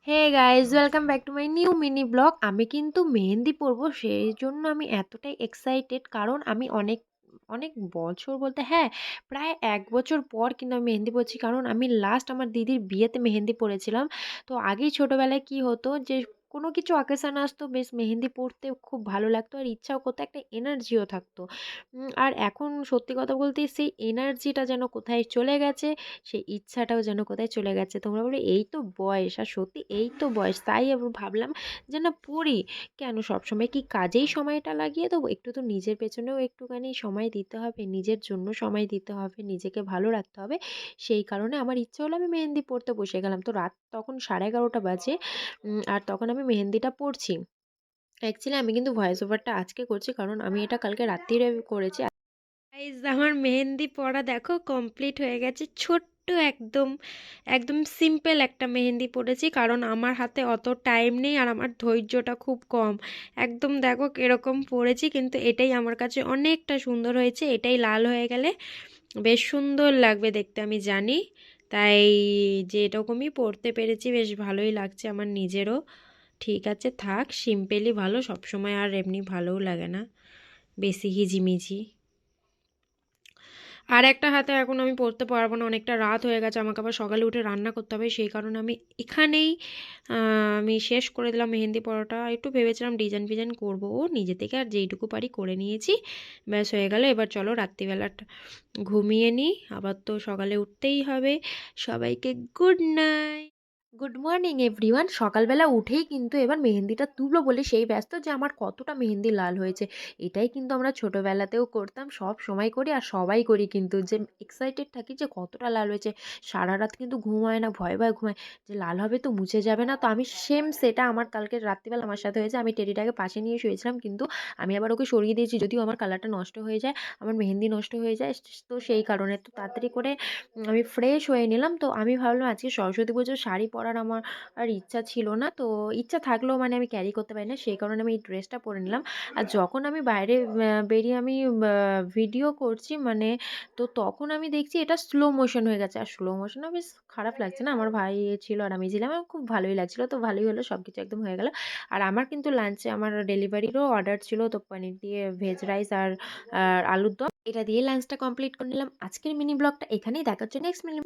Hey guys welcome back to my new mini blog আমি কিন্তু মেহেন্দি পরবো, সেই জন্য আমি এতটাই এক্সাইটেড কারণ আমি অনেক অনেক বছর বলতে হ্যাঁ প্রায় এক বছর পর কিন্তু আমি মেহেন্দি পরছি। কারণ আমি লাস্ট আমার দিদির বিয়েতে মেহেন্দি পরেছিলাম। তো আগেই ছোটোবেলায় কি হতো যে কোনো কিছু অকেশান আসতো, বেশ মেহেন্দি পরতে খুব ভালো লাগতো আর ইচ্ছাও করতো, একটা এনার্জিও থাকতো। আর এখন সত্যি কথা বলতে সেই এনার্জিটা যেন কোথায় চলে গেছে, সেই ইচ্ছাটাও যেন কোথায় চলে গেছে। তোমরা বলো এই তো বয়স, আর সত্যি এই তো বয়স। তাই ভাবলাম যে, না, পড়ি। কেন? সবসময় কি কাজেই সময়টা লাগিয়ে দেবো? একটু তো নিজের পেছনেও একটুখানি সময় দিতে হবে, নিজের জন্য সময় দিতে হবে, নিজেকে ভালো রাখতে হবে। সেই কারণে আমার ইচ্ছা হলো আমি মেহেন্দি পড়তে বসে গেলাম। তো রাত তখন সাড়ে এগারোটা বাজে। আর তখন আমি মেহেন্দিটা পড়ছি অ্যাকচুয়ালি আমি কিন্তু ভয়েস ওভারটা আজকে করছি কারণ আমি এটা কালকে রাত্রিরে করেছি। আমার মেহেন্দি পড়া দেখো কমপ্লিট হয়ে গেছে। ছোট্ট একদম একদম সিম্পল একটা মেহেন্দি পড়েছি কারণ আমার হাতে অত টাইম নেই আর আমার ধৈর্যটা খুব কম। একদম দেখো এরকম পড়েছি কিন্তু এটাই আমার কাছে অনেকটা সুন্দর হয়েছে, এটাই লাল হয়ে গেলে বেশ সুন্দর লাগবে দেখতে আমি জানি। তাই যে এরকমই পড়তে পেরেছি বেশ ভালোই লাগছে আমার নিজেরও। ঠিক আছে, থাক, সিম্পলি ভালো, সবসময় আর এমনি ভালোও লাগে না। বেশি হিজিমিজি। আর একটা হাতে এখন আমি পড়তে পারব না, অনেকটা রাত হয়ে গেছে, আমাকে আবার সকালে উঠে রান্না করতে হবে, সেই কারণে আমি এখানেই আমি শেষ করে দিলাম মেহেন্দি পড়াটা একটু ভেবেছিলাম ডিজাইন ফিজাইন করব, ও নিজে থেকে আর যেইটুকু পারি করে নিয়েছি। ব্যাস, হয়ে গেল, এবার চলো রাত্রিবেলাটা ঘুমিয়ে নিই আবার তো সকালে উঠতেই হবে। সবাইকে good night! Good morning everyone সকালবেলা উঠেই কিন্তু এবার মেহেন্দিটা তুলবো বলে সেই ব্যস্ত যে আমার কতটা মেহেন্দি লাল হয়েছে। এটাই কিন্তু আমরা ছোটোবেলাতেও করতাম, সব সময় করি আর সবাই করি কিন্তু যে এক্সাইটেড থাকি যে কতটা লাল হয়েছে। সারা রাত কিন্তু ঘুম হয় না, ভয় ভয় ঘুমায় যে লাল হবে তো মুছে যাবে না। তো আমি সেম সেটা আমার কালকে রাত্রিবেলা আমার সাথে হয়েছে। আমি টেডিটাকে পাশে নিয়ে শুয়েছিলাম কিন্তু আমি আবার ওকে সরিয়ে দিয়েছি যদিও আমার কালারটা নষ্ট হয়ে যায়, আমার মেহেন্দি নষ্ট হয়ে যায়। তো সেই কারণে তো তাড়াতাড়ি করে আমি ফ্রেশ হয়ে নিলাম। তো আমি ভাবলাম আজকে সরস্বতী পুজোর শাড়ি পরার আমার আর ইচ্ছা ছিল না। তো ইচ্ছা থাকলেও মানে আমি ক্যারি করতে পারি না, সেই কারণে আমি এই ড্রেসটা পরে নিলাম। আর যখন আমি বাইরে বেরিয়ে আমি ভিডিও করছি মানে তো তখন আমি দেখছি এটা স্লো মোশন হয়ে গেছে। আর স্লো মোশনও বেশ খারাপ লাগছে না? আমার ভাই ছিল আর আমি ছিলাম, আমার খুব ভালোই লাগছিল। তো ভালোই হলো সব কিছু একদম হয়ে গেল। আর আমার কিন্তু লাঞ্চে আমার ডেলিভারিরও অর্ডার ছিল। তো পনির দিয়ে ভেজ রাইস আর আলুর দম। এটা দিয়ে লাঞ্চটা কমপ্লিট করে নিলাম। আজকের মিনি ব্লগটা এখানেই। জন্য নেক্সট মিনি